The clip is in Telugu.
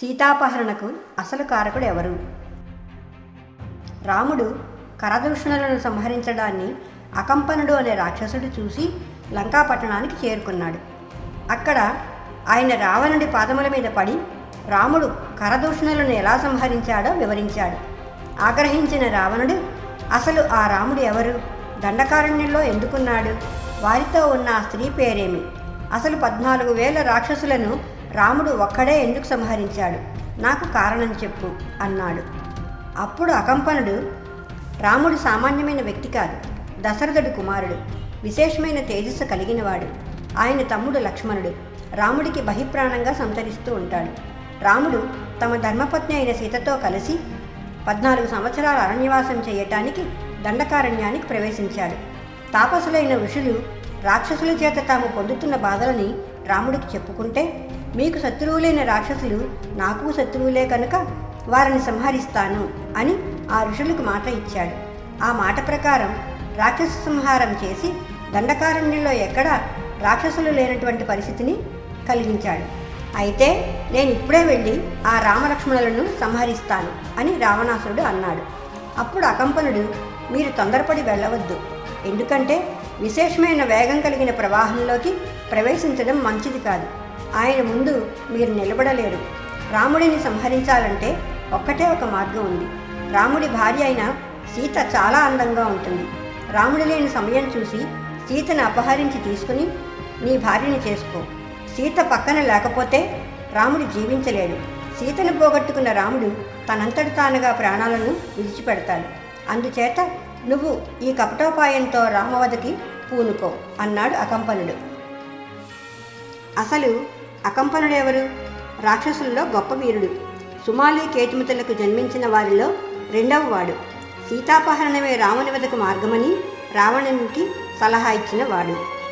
సీతాపహరణకు అసలు కారకుడు ఎవరు? రాముడు కరదూషణులను సంహరించడాన్ని అకంపనుడు అనే రాక్షసుడు చూసి లంకాపట్టణానికి చేరుకున్నాడు. అక్కడ ఆయన రావణుడి పాదముల మీద పడి రాముడు కరదూషణులను ఎలా సంహరించాడో వివరించాడు. ఆగ్రహించిన రావణుడు అసలు ఆ రాముడు ఎవరు? దండకారణ్యంలో ఎందుకున్నాడు? వారితో ఉన్న ఆ స్త్రీ పేరేమి? అసలు పద్నాలుగు వేల రాక్షసులను రాముడు ఒక్కడే ఎందుకు సంహరించాడు? నాకు కారణం చెప్పు అన్నాడు. అప్పుడు అకంపనుడు రాముడు సామాన్యమైన వ్యక్తి కాదు దశరథుడు కుమారుడు విశేషమైన తేజస్సు కలిగినవాడు. ఆయన తమ్ముడు లక్ష్మణుడు రాముడికి బహిప్రాణంగా సంతరిస్తూ ఉంటాడు. రాముడు తమ ధర్మపత్ని అయిన సీతతో కలిసి పద్నాలుగు సంవత్సరాల అరణ్యవాసం చేయటానికి దండకారణ్యానికి ప్రవేశించాడు. తాపసులైన ఋషులు రాక్షసుల చేత తాము పొందుతున్న బాధలని రాముడికి చెప్పుకుంటే మీకు శత్రువులైన రాక్షసులు నాకు శత్రువులే కనుక వారిని సంహరిస్తాను అని ఆ ఋషులకు మాట ఇచ్చాడు. ఆ మాట ప్రకారం రాక్షస సంహారం చేసి దండకారణ్యంలో ఎక్కడ రాక్షసులు లేనటువంటి పరిస్థితిని కలిగించాడు. అయితే నేను ఇప్పుడే వెళ్ళి ఆ రామలక్ష్మణులను సంహరిస్తాను అని రావణాసురుడు అన్నాడు. అప్పుడు అకంపనుడు మీరు తొందరపడి వెళ్ళవద్దు. ఎందుకంటే విశేషమైన వేగం కలిగిన ప్రవాహంలోకి ప్రవేశించడం మంచిది కాదు. ఆయన ముందు మీరు నిలబడలేరు. రాముడిని సంహరించాలంటే ఒక్కటే ఒక మార్గం ఉంది. రాముడి భార్య అయిన సీత చాలా అందంగా ఉంటుంది. రాముడు లేని సమయం చూసి సీతను అపహరించి తీసుకుని నీ భార్యని చేసుకో. సీత పక్కన లేకపోతే రాముడు జీవించలేడు. సీతను పోగొట్టుకున్న రాముడు తనంతటి తానుగా ప్రాణాలను విడిచిపెడతాడు. అందుచేత నువ్వు ఈ కపటోపాయంతో రామవదకి పూనుకో అన్నాడు అకంపనుడు. అసలు అకంపనుడెవరు రాక్షసుల్లో గొప్ప వీరుడు. సుమాలి కేతుమతులకు జన్మించిన వారిలో రెండవ వాడు. సీతాపహరణమే రాముని వదకు మార్గమని రావణునికి సలహా ఇచ్చిన వాడు.